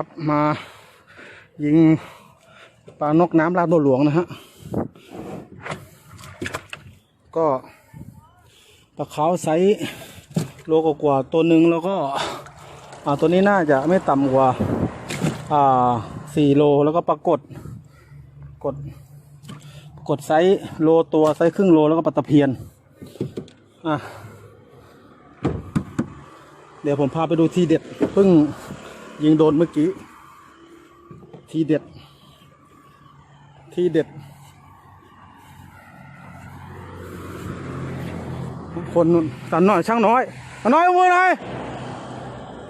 ครับมายิงปลานกน้ำลาดบัวหลวงนะฮะ ก็ปลาขาวไซส์โลกว่าตัวหนึ่งแล้วก็ตัวนี้น่าจะไม่ต่ำกว่าอ่าสี่โลแล้วก็ปรากฏกดกดไซส์โลตัวไซส์ครึ่งโลแล้วก็ปลาตะเพียนอะเดี๋ยวผมพาไปดูทีเด็ดเพิ่ง ยิงโดนเมื่อกี้ ทีเด็ด ทีเด็ด คนนุ่นตันหน่อยช่างน้อยตันน้อยมือหน่อย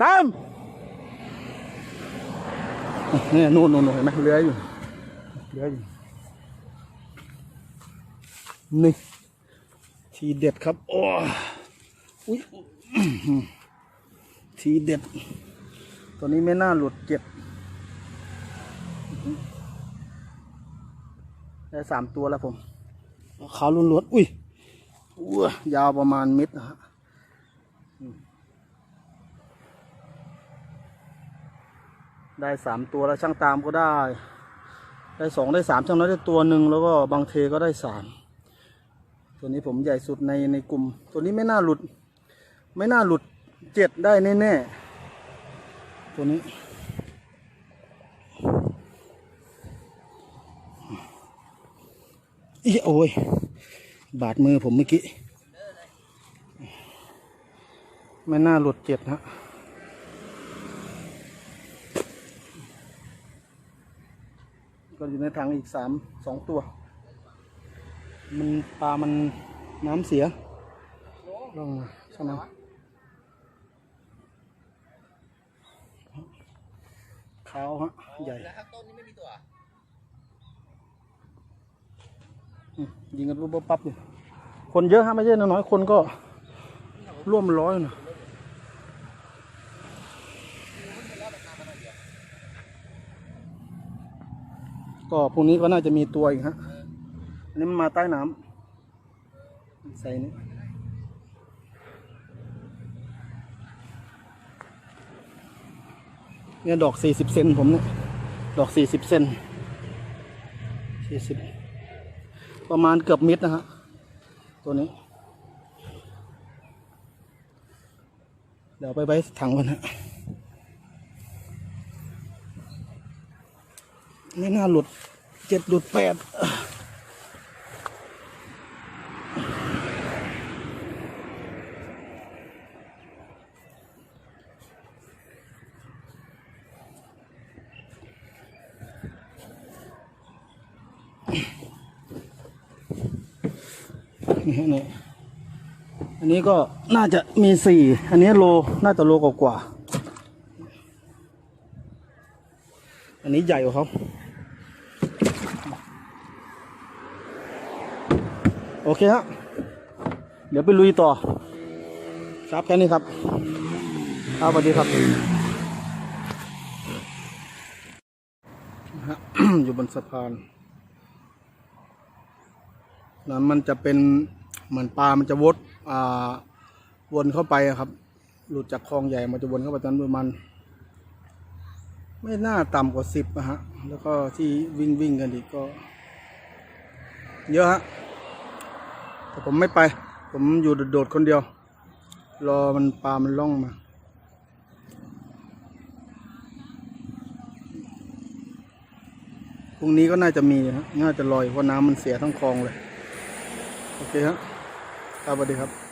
ตามเนี่ยนู่นนู่นนู่นเห็นไหมเรือยอยู่เรือยอยู่นี่ ทีเด็ดครับ โอ้ยทีเด็ด ตัวนี้ไม่น่าหลุดเจ็บได้สามตัวแล้วผมขาวล้วนๆอุ้ยอ้วยาวประมาณเม็ดนะฮะอืมได้สามตัวแล้วช่างตามก็ได้ ได้สองได้สามช่างน้อยได้ตัวหนึ่งแล้วก็บางเทก็ได้สามตัวนี้ผมใหญ่สุดในในกลุ่ม ตัวนี้ไม่น่าหลุด ไม่น่าหลุดเจ็ดได้แน่ๆ ตัวนี้ อีโอ้ย บาดมือผมเมื่อกี้ ไม่น่าหลุดเจ็ดฮะก็อยู่ในถังอีกสามสองตัว มันปลามันน้ำเสียลงมาใช่ไหม ขาวฮะใหญ่แล้วข้างต้นนี้ไม่มีตัวอืมยิงกันรูปปั๊บอยู่คนเยอะฮะไม่ใช่น้อยๆคนก็ร่วมร้อยนะก็พรุ่งนี้ก็น่าจะมีตัวอีกฮะอันนี้มันมาใต้น้ำใส่นี่ เนี่ยดอกสี่สิบเซนผมเนี่ยดอกสี่สิบเซนสี่สิบประมาณเกือบม็ดนะฮะตัวนี้ เดี๋ยวไปไว้ถังก่อนฮะไม่น่าหลุดเจ็ดหลุดแปด นี่นี่อันนี้ก็น่าจะมีสี่อันนี้โลน่าจะโลกว่า อันนี้ใหญ่กว่าเขาโอเคฮะเดี๋ยวไปลุยต่อ ครับแค่นี้ครับครับสวัสดีครับนะฮะอยู่บนสะพานนั้นมันจะเป็น เหมือนปลามันจะวดอ่าวนเข้าไปอะครับ หลุดจากคลองใหญ่มันจะวนเข้าไปตอนประมาณไม่น่าต่ำกว่าสิบนะฮะ แล้วก็ที่วิ่งวิ่งกันอีกก็ เยอะฮะ แต่ผมไม่ไป ผมอยู่โดดๆคนเดียว รอมันปลามันล่องมา พรุ่งนี้ก็น่าจะมีฮะ น่าจะลอยเพราะน้ำมันเสียทั้งคลองเลย โอเคครับครับ สวัสดีครับ